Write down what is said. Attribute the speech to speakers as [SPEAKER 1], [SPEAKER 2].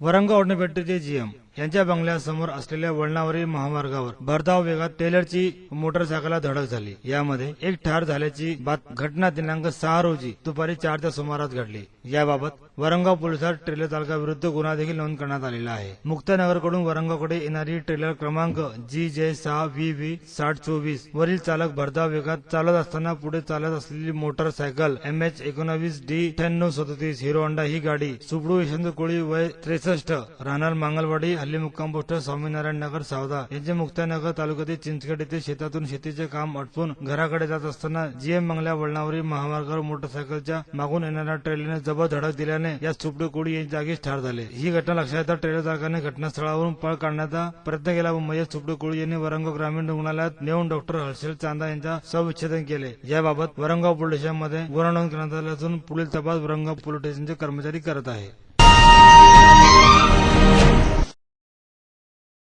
[SPEAKER 1] Varangaon ऑर्डनेपेट्रीचे GM यांच्या बंगल्यासमोर असलेल्या वळणावरील महामार्गावर भरधाव वेगात टेलरची मोटरसायकलला धडक झाली. यामध्ये एक ठार झाल्याची बात घटना दिनांक सहा रोजी दुपारी चारच्या सुमारास घडली. याबाबत वरंगाव पोलिसात ट्रेलर चालकाविरुद्ध गुन्हा देखील नोंद करण्यात आलेला आहे. मुक्तानगरकडून वरंगावकडे येणारी ट्रेलर क्रमांक जी जे सहा व्ही व्ही साठ चोवीस वरील चालक भरधाव वेगात चालत असताना पुढे चालत असलेली मोटरसायकल एम एच एकोणावीस डी अठ्ठ्याण्णव सदतीस हिरो होंडा ही गाडी सुबडू यशवंत कोळी वय त्रेसष्ट राहणार मांगलवाडी हल्ली मुक्काम पोस्ट स्वामीनारायण नगर सावदा. यांचे मुक्तानगर तालुक्यातील चिंचखेड येथे शेतातून शेतीचे काम अटपून घराकडे जात असताना जीएम मंगल्या वळणावरील महामार्गावर मोटरसायकलच्या मागून येणाऱ्या ट्रेलरने जबर धडक दिल्याने या चुपडे कोळी यांच्या जागीच ठार झाले. ही घटना लक्षात येता ट्रेलर चालकाने घटनास्थळावरून पळ काढण्याचा प्रयत्न केला व मयत सुपडू कोळी यांनी वरंगाव ग्रामीण रुग्णालयात नेऊन डॉक्टर हर्षल चांदा यांच्या शवविच्छेदन केले. याबाबत वरंगाव पोलीस स्टेशनमध्ये गुन्हा नोंद करण्यात आला असून पुढील तपास वरंगाव पोलीस स्टेशनचे कर्मचारी करत आहे.